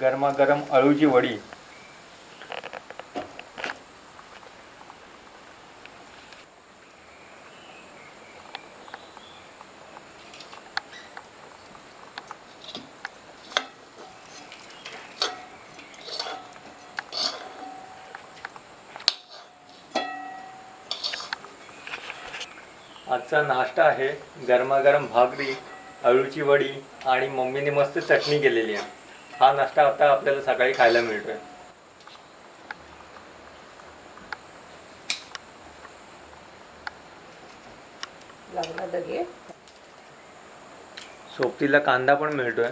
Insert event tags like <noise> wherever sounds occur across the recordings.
गरमागरम अळूची वडी. आजचा नाश्ता आहे गरमागरम भाकरी अळूची वडी आणि मम्मीने मस्त चटणी केलेली आहे. हा नाश्ता आता आपल्याला सकाळी खायला मिळतोय. सोबतीला कांदा पण मिळतोय.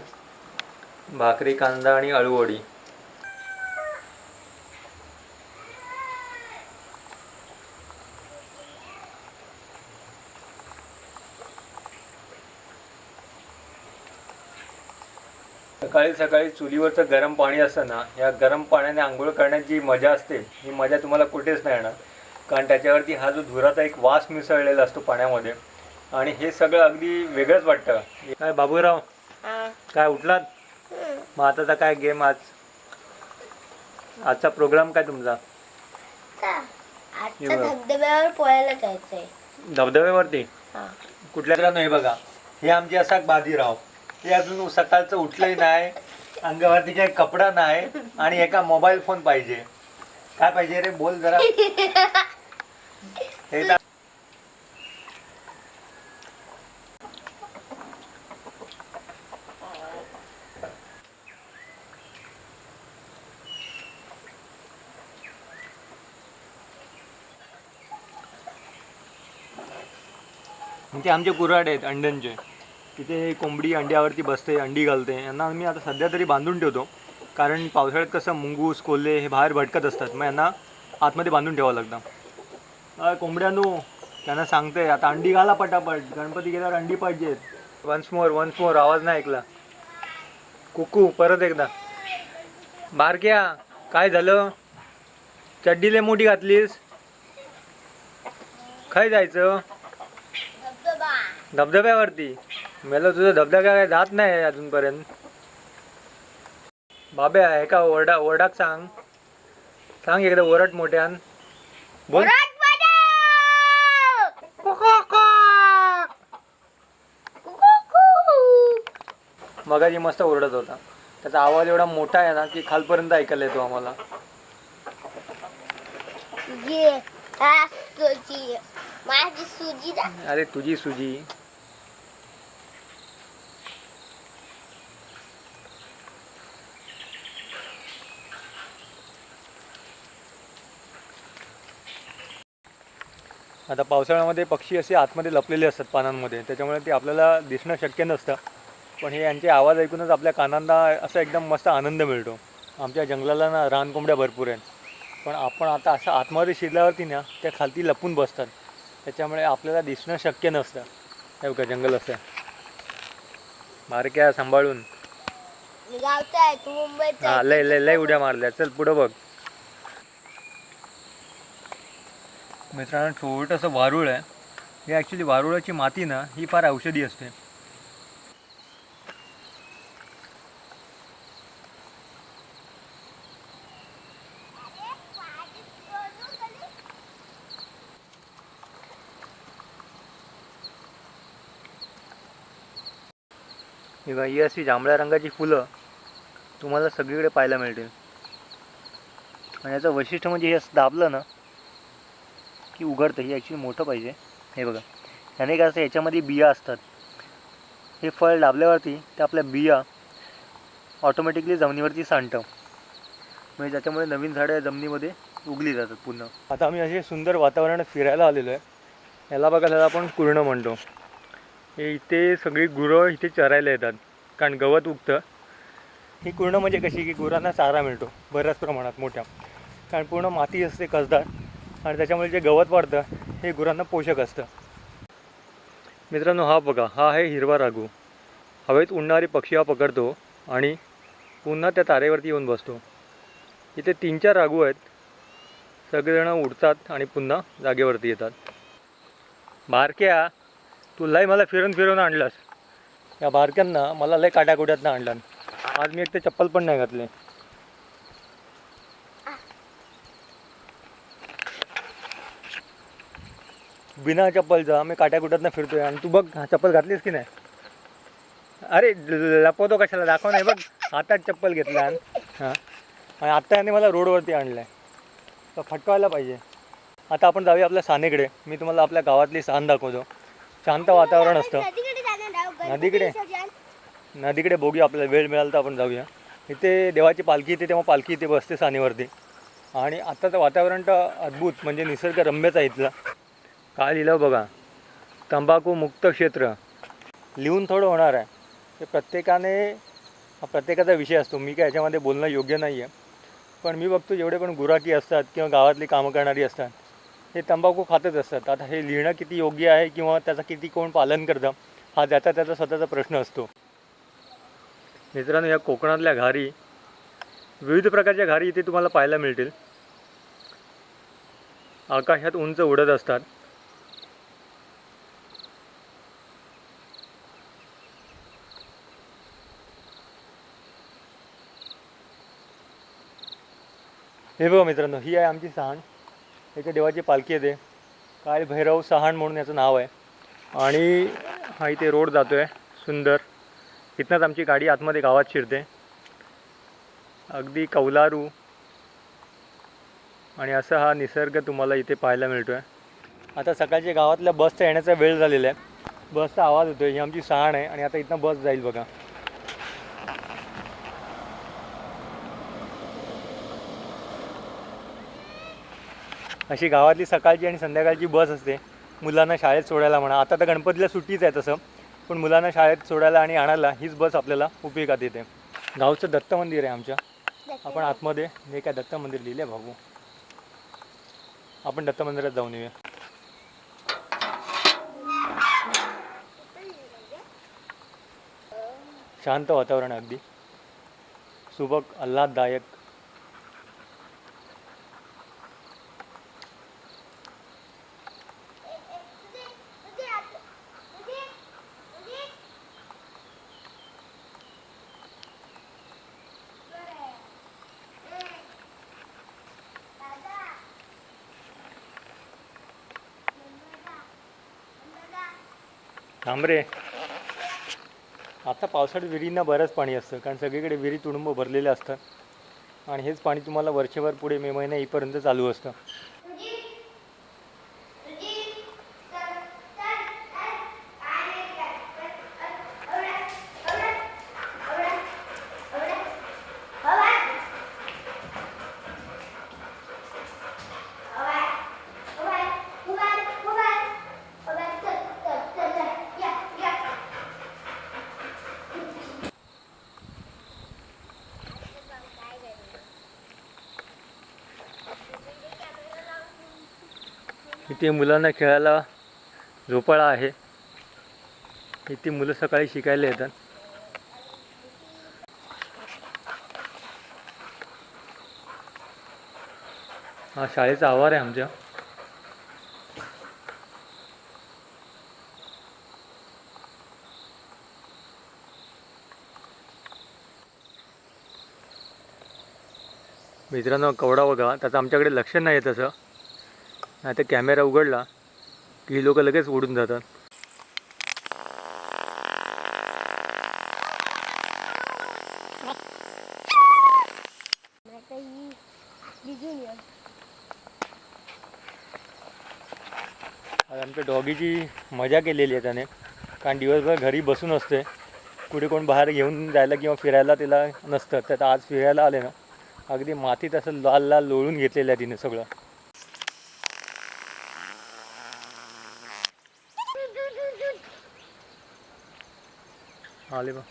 भाकरी कांदा आणि अळू सकाळी सकाळी चुलीवरचं गरम पाणी असतं ना या गरम पाण्याने आंघोळ करण्याची जी मजा असते ही मजा तुम्हाला कुठेच नाही येणार. कारण त्याच्यावरती हा जो धुराचा एक वास मिसळलेला असतो पाण्यामध्ये आणि हे सगळं अगदी वेगळंच वाटतं. काय बाबूराव? काय उठलात? मग आताचा काय गेम आज? आजचा प्रोग्राम काय तुमचा? आजच्या धबधब्यावर पोहायला जायचंय. धबधब्यावरती. कुठल्या नाही बघा. हे आमचे असा बाजीराव. ते अजून सकाळचं उठलंही नाही अंगावरती काही कपडा नाही आणि एका मोबाईल फोन पाहिजे. काय पाहिजे रे? बोल जरा. <laughs> हे ते आमचे कुऱ्हाड आहेत अंड्यांचे तिथे कोंबडी अंड्यावरती बसते अंडी घालते. यांना मी आता सध्या तरी बांधून ठेवतो. कारण पावसाळ्यात कसं मुंगूस कोल्हे हे बाहेर भटकत असतात. मग यांना आतमध्ये बांधून ठेवावं लागतं. कोंबड्यानो त्यांना सांगते आता अंडी घाला पटापट. गणपती गेल्यावर अंडी पाहिजेत. वन्स मोर वन्स मोर आवाज नाही ऐकला. कुकू परत एकदा. बारक्या काय झालं? चड्डीले मोठी घातलीस? काय जायचं? धबधब्यावरती? मेलं तुझं धबधबा काय जात नाही अजूनपर्यंत. बाबे आहे का? ओरडा ओरडाक सांग. सांग एकदा ओरड मोठ्यान. बोल! मगाशी मस्त ओरडत होता. त्याचा आवाज एवढा मोठा आहे ना की खालपर्यंत ऐकायला येतो आम्हाला. अरे तुझी सुजी. आता पावसाळ्यामध्ये पक्षी असे आतमध्ये लपलेले असतात पानांमध्ये त्याच्यामुळे ते आपल्याला दिसणं शक्य नसतं. पण हे यांचे आवाज ऐकूनच आपल्या कानांना असा एकदम मस्त आनंद मिळतो. आमच्या जंगलाला ना रानकोंबड्या भरपूर आहेत. पण आपण आता असं आतमध्ये शिरल्यावरती ना त्या खालती लपून बसतात. त्याच्यामुळे आपल्याला दिसणं शक्य नसतं. हे बघा जंगल असं बारक्या सांभाळून. हा. लय लय लय उड्या मारल्या. चल पुढं बघ. मित्रांनो छोटंसं वारुळ आहे. हे ॲक्च्युली वारुळाची माती ना ही फार औषधी असते. ही ही अशी जांभळ्या रंगाची फुलं तुम्हाला सगळीकडे पाहायला मिळतील. आणि याचं वैशिष्ट्य म्हणजे हे दाबलं ना की उघडतं हे ॲक्च्युली मोठं पाहिजे. हे बघा. ह्याने काय असतं याच्यामध्ये बिया असतात. हे फळ दाबल्यावरती ते आपल्या बिया ऑटोमॅटिकली जमिनीवरती सांडतं. म्हणजे ज्याच्यामुळे नवीन झाडं जमिनीमध्ये उगली जातात पुन्हा आता आम्ही असे सुंदर वातावरण फिरायला आलेलो आहे. याला बघा त्याला आपण कुर्ण म्हणतो. हे इथे सगळी गुरं इथे चरायला येतात. कारण गवत उगतं. ही कुरणं म्हणजे कशी? की गुरांना चारा मिळतो. बऱ्याच प्रमाणात मोठ्या. कारण पूर्ण माती असते कसदार. आणि त्याच्यामुळे जे गवत वाढतं हे गुरांना पोषक असतं. मित्रांनो हा बघा हा आहे हिरवा रागू हवेत उडणारी पक्षी हा पकडतो आणि पुन्हा त्या तारेवरती येऊन बसतो. इथे तीन चार रागू आहेत. सगळेजणं उडतात आणि पुन्हा जागेवरती येतात. बारक्या तू लय मला फिरून फिरून आणलास. या बारक्यांना मला लय काट्याकुट्यातनं आणलं. आज मी एक ते चप्पल पण नाही घातले. बिना चप्पलचा मी काट्याकुट्यातनं फिरतोय आणि तू बघ चप्पल घातलीस की नाही? अरे लपवतो कशाला? दाखव नाही बघ हातात चप्पल घेतला. हां. आणि आत्ता याने मला रोडवरती आणलं आहे तर फटकायला पाहिजे. आता आपण जाऊया आपल्या सानेकडे. मी तुम्हाला आपल्या गावातली सान दाखवतो. शांत वातावरण असतं. नदीकडे? नदीकडे? बघूया आपल्याला वेळ मिळाला तर आपण जाऊया. इथे देवाची पालखी येते तेव्हा पालखी इथे बसते सानेवरती. आणि आत्ताचं वातावरण तर अद्भुत म्हणजे निसर्गरम्यच आहे इथलं. काय लिहिलं बघा. तंबाखू मुक्त क्षेत्र. लिहून थोडं होणार आहे. ते प्रत्येकाने हा प्रत्येकाचा विषय असतो. मी काय याच्यामध्ये बोलणं योग्य नाही आहे पण मी बघतो जेवढे पण गुराकी असतात किंवा गावातली कामं करणारी असतात हे तंबाखू खातच असतात. आता हे लिहिणं किती योग्य आहे किंवा त्याचं किती कोण पालन करतं हा ज्याचा त्याचा स्वतःचा प्रश्न असतो. मित्रांनो या कोकणातल्या घारी विविध प्रकारच्या घारी इथे तुम्हाला पाहायला मिळतील. आकाशात उंच उडत असतात. हे बघा मित्रांनो ही आहे आमची सहाण. याच्या देवाची पालखी येते काल भैरव सहाण म्हणून याचं नाव आहे. आणि हा इथे रोड जातो आहे सुंदर. इथनंच आमची गाडी आतमध्ये गावात शिरते. अगदी कौलारू. आणि असा हा निसर्ग तुम्हाला इथे पाहायला मिळतो आहे आता सकाळच्या गावातल्या बसचा येण्याचा वेळ झालेला आहे. बसचा आवाज होतो ही आमची सहाण आहे आणि आता इथनं बस जाईल बघा. अशी गावातली सकाळची आणि संध्याकाळची बस असते. मुलांना शाळेत सोडायला म्हणा. आता तर गणपतीला सुट्टीच आहे तसं. पण मुलांना शाळेत सोडायला आणि आणायला हीच बस आपल्याला उपयोगात येते. गावचं दत्त मंदिर आहे आमच्या. आपण आतमध्ये हे काय दत्त मंदिर लिहिले भाऊ आपण दत्त मंदिरात जाऊन येऊया. शांत वातावरण अगदी. सुबक आल्हाददायक थांब रे. आता पावसाळ्यात विहिरींना बरंच पाणी असतं कारण सगळीकडे विहिरी तुडुंब भरलेले असतं आणि हेच पाणी तुम्हाला वर्षभर पुढे मे महिना येईपर्यंत चालू असतं. इथे मुलांना खेळायला झोपाळा आहे. इथे मुलं सकाळी शिकायला येतात. हा शाळेचा आवार आहे आमच्या. मित्रांनो कवडा बघा. त्याचं आमच्याकडे लक्ष नाही आहे तसं. नाही तर कॅमेरा उघडला की ही लोक लगेच उडून जातात. आमच्या डॉगीची मजा केलेली आहे त्याने. कारण दिवसभर घरी बसून असते. कुठे कोण बाहेर घेऊन जायला किंवा फिरायला तिला नसतं. तर आज फिरायला आले ना. अगदी मातीत असं लाल लाल लोळून घेतलेलं आहे तिने सगळं. आले बा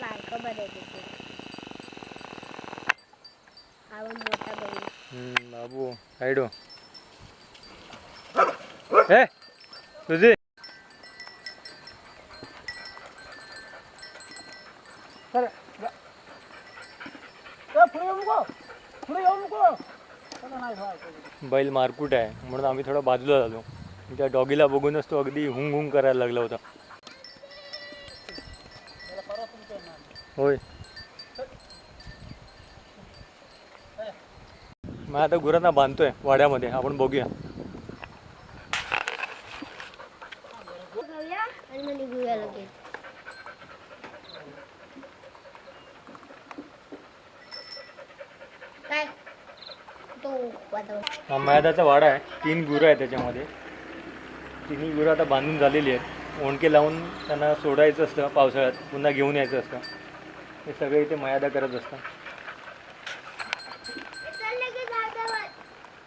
बायको बरे आवड मोठा बैल हम्म, बाबू साईड हो ए तुझी बैल मारकूट आहे म्हणून आम्ही थोडं बाजूला झालो. त्या डॉगीला बघूनच तो अगदी हुंग हुंग करायला लागला होता. होय. मग आता गुरांना बांधतोय वाड्यामध्ये. आपण बघूया. काय? तो हा मयादाचा वाडा आहे. तीन गुरं आहेत त्याच्यामध्ये. तिन्ही गुरं आता बांधून झालेली आहेत. ओणके लावून त्यांना सोडायचं असतं पावसाळ्यात. पुन्हा घेऊन यायचं असतं. हे सगळे इथे मयादा करत असतात.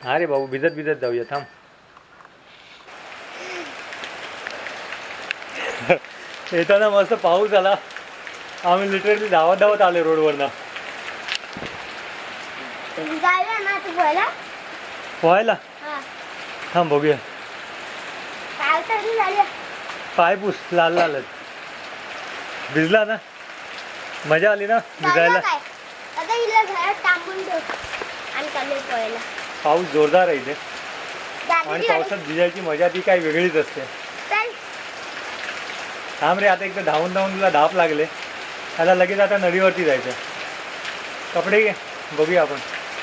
हा रे भाऊ भिजत भिजत जाऊया. थांब. <laughs> येताना मस्त पाऊस आला. आम्ही लिटरली धावत धावत आले रोडवरनं. पोहायला? हा. थांब बघूया. पाय पुस लाल लालच भिजला ना? मजा आली ना? भिजायला? पोहायला. पाऊस जोरदार आहे इथे. आणि पावसात भिजायची मजा ती काही वेगळीच असते. थांब रे आता एकदा धावून धावून तुला धाप लागले. त्याला लगेच आता नदीवरती जायचं. कपडे घे. बघूया आपण.